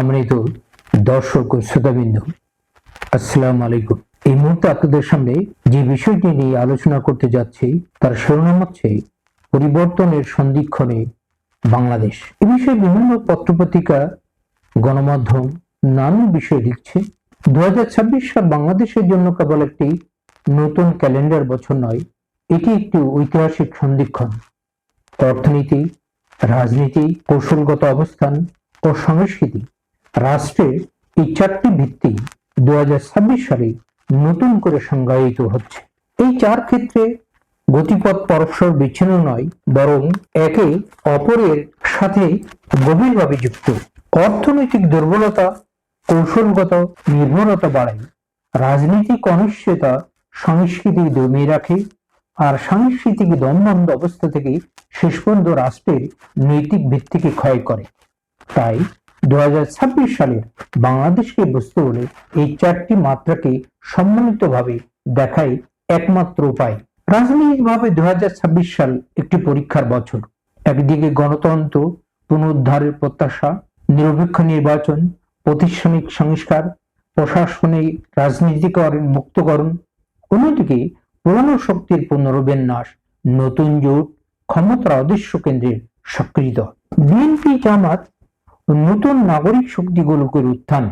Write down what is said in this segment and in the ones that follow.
সম্মানিত দর্শক ও শ্রোতাবিন্দু, আসসালামু আলাইকুম। এই মুহূর্তে আপনাদের সামনে যে বিষয়টি নিয়ে আলোচনা করতে যাচ্ছি, তার শিরোনাম হচ্ছে পরিবর্তনের সন্ধিক্ষণে বাংলাদেশ। এ বিষয়ে বিভিন্ন পত্রপত্রিকা, গণমাধ্যম নানান বিষয় লিখছে। দু সাল বাংলাদেশের জন্য কেবল একটি নতুন ক্যালেন্ডার বছর নয়, এটি একটি ঐতিহাসিক সন্ধিক্ষণ। অর্থনীতি, রাজনীতি, কৌশলগত অবস্থান ও সংস্কৃতি রাষ্ট্রের এই চারটি ভিত্তি দু হাজার ছাব্বিশ সালে নতুন করে সংজ্ঞায়িত হচ্ছে। এই চার ক্ষেত্রে গতিপথ পরস্পর বিচ্ছিন্ন নয়, বরং একে অপরের সাথে গভীরভাবে যুক্ত। অর্থনৈতিক দুর্বলতা, কৌশলগত নির্ভরতা বাড়ায়। রাজনৈতিক অনিশ্চয়তা সংস্কৃতি দমিয়ে রাখে আর সাংস্কৃতিক দমবন্ধ অবস্থা থেকে শেষ পর্যন্ত রাষ্ট্রের নৈতিক ভিত্তিকে ক্ষয় করে। তাই দু সালের বাংলাদেশকে বুঝতে হলে এই চারটি মাত্রাকে সম্মিলিতভাবে দেখাই একমাত্র উপায়। রাজনৈতিকভাবে দু সাল একটি পরীক্ষার বছর। একদিকে গণতন্ত্র পুনরুদ্ধারের প্রত্যাশা, নিরপেক্ষ নির্বাচন, প্রাতিষ্ঠানিক সংস্কার, প্রশাসনিক রাজনীতিকরণ মুক্তকরণ। অন্যদিকে পুরনো শক্তির পুনর্বিন্যাস, নতুন জোট, ক্ষমতার অদৃশ্য কেন্দ্রের সক্রিয়। বিএনপি জামাত নতুন নাগরিক শক্তিগুলোকে উত্থান।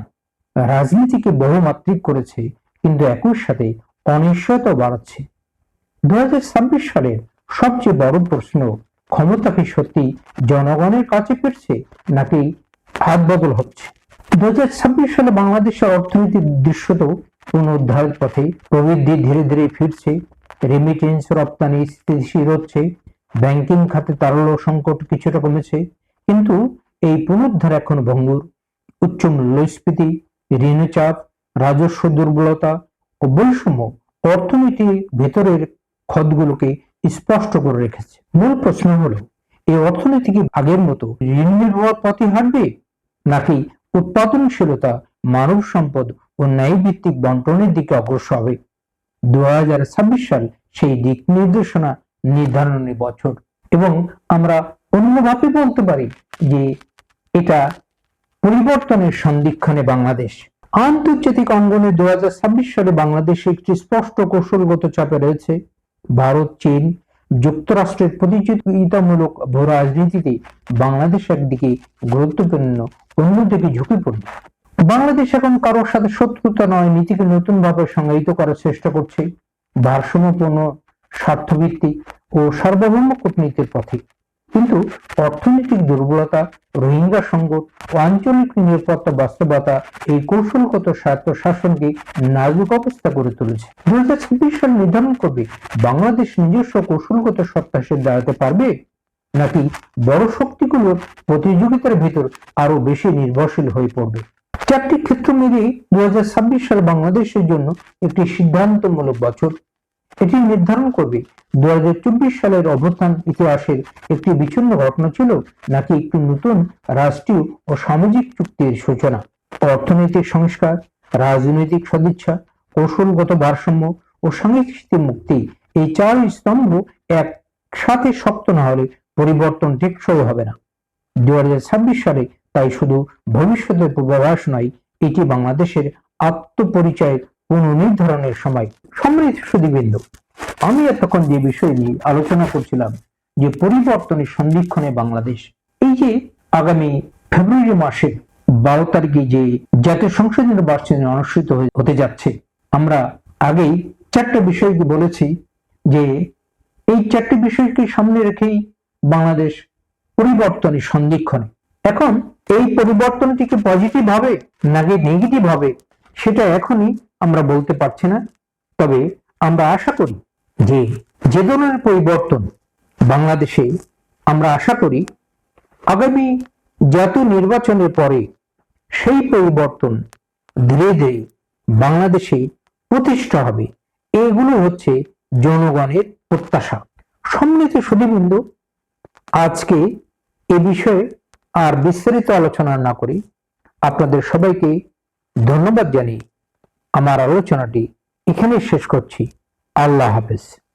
রাজনীতিকে বহুমাত্রিক করেছে, কিন্তু একই সাথে অনিশ্চয়তা বাড়াচ্ছে। দু সালের সবচেয়ে বড় প্রশ্ন, ক্ষমতা কি সত্যি জনগণের কাছে ফিরছে নাকি হাত বদল হচ্ছে? দুই হাজার ছাব্বিশ সালে বাংলাদেশের অর্থনীতির দৃশ্যত পুনরুদ্ধারের পথে প্রবৃদ্ধি ধীরে ধীরে ফিরছে রেমিটেন্স রপ্তানি স্থিতিশীল হচ্ছে ব্যাংকিং খাতে তারল্য সংকট কিছুটা কমেছে, কিন্তু এই পুনরুদ্ধার এখন ভঙ্গুর। উচ্চ মূল্যস্ফীতি ঋণচাপ রাজস্ব দুর্বলতা ও বৈষম্য অর্থনীতির ভেতরের ক্ষতগুলোকে স্পষ্ট করে রেখেছে। মূল প্রশ্ন হলো এই অর্থনীতি কি আগের মতো ঋণ নির্ভর পথে হাঁটবে, নাকি উৎপাদনশীলতা, মানব সম্পদ ও ন্যায়ভিত্তিক বন্টনের দিকে অগ্রসর হবে? দু হাজার ছাব্বিশ সাল সেই দিক নির্দেশনা নির্ধারণের বছর। এবং আমরা অন্যভাবে বলতে পারি যে এটা পরিবর্তনের সন্ধিক্ষণে বাংলাদেশ। আন্তর্জাতিক অঙ্গনে দু সালে বাংলাদেশে একটি স্পষ্ট কৌশলগত চাপে রয়েছে। ভারত, চীন যুক্তরাষ্ট্রের প্রতিযোগিতামূলক ভূ রাজনীতিতে বাংলাদেশ একদিকে গুরুত্বপূর্ণ, অন্যদিকে ঝুঁকিপূর্ণ। বাংলাদেশ এখন কারোর সাথে শত্রুতা নয়, নীতিকে নতুন ভাবে সংজ্ঞায়িত করার চেষ্টা করছে। ভারসাম্যপূর্ণ, স্বার্থভিত্তিক ও সার্বভৌম কূটনীতির পথে। কিন্তু অর্থনৈতিক দুর্বলতা, রোহিঙ্গা সংকট ও আঞ্চলিক নিরাপত্তা বাস্তবতা এই কৌশলগত স্বার্থ শাসনকে নাজুক অবস্থা করে তুলেছে। দু হাজার ছাব্বিশ সাল নির্ধারণ করবে বাংলাদেশ নিজস্ব কৌশলগত সত্তা হিসেবে দাঁড়াতে পারবে? নাকি বড় শক্তিগুলোর প্রতিযোগিতার ভিতর আরও বেশি নির্ভরশীল হয়ে পড়বে? চারটি ক্ষেত্র মিলিয়ে দু সাল বাংলাদেশের জন্য একটি সিদ্ধান্তমূলক বছর এটি নির্ধারণ করবে দু সালের অভ্যুত্থান ইতিহাসের একটি বিচ্ছিন্ন ঘটনা ছিল নাকি একটি নতুন রাষ্ট্রীয় ও সামাজিক চুক্তির সূচনা? অর্থনৈতিক সংস্কার, রাজনৈতিক সদিচ্ছা, কৌশলগত ভারসাম্য ও সাংস্কৃতিক মুক্তি এই চার স্তম্ভ একসাথে শক্ত না হলে পরিবর্তন টেকসই হবে না। দু হাজার ছাব্বিশ সালে তাই শুধু ভবিষ্যতের পূর্বাভাস নয়, এটি বাংলাদেশের আত্মপরিচয়ের পুনর্নির্ধারণের সময় সমৃদ্ধ সুদীবৃন্দ আমি এতক্ষণ যে বিষয় নিয়ে আলোচনা করছিলাম, যে পরিবর্তনের সন্ধিক্ষণে বাংলাদেশ, এই যে আগামী ফেব্রুয়ারি মাসে বারো তারিখে যে জাতীয় সংসদ নির্বাচনে অনুষ্ঠিত হতে যাচ্ছে, আমরা আগেই চারটে বিষয়কে বলেছি যে এই চারটি বিষয়কে সামনে রেখেই বাংলাদেশ পরিবর্তনের সন্ধিক্ষণে। এখন এই পরিবর্তনটিকে পজিটিভ হবে নাকি নেগেটিভ হবে সেটা এখনই আমরা বলতে পারছি না। তবে আমরা আশা করি যে যে ধরনের পরিবর্তন বাংলাদেশে আমরা আশা করি, আগামী জাতীয় নির্বাচনের পরে সেই পরিবর্তন ধীরে ধীরে বাংলাদেশে প্রতিষ্ঠা হবে। এগুলো হচ্ছে জনগণের প্রত্যাশা। সম্মিলিত সুদীবিন্দু আজকে এ বিষয়ে আর বিস্তারিত আলোচনা না করি আপনাদের সবাইকে ধন্যবাদ জানি আমার আলোচনাটি এখানে শেষ করছি। আল্লাহ হাফেজ।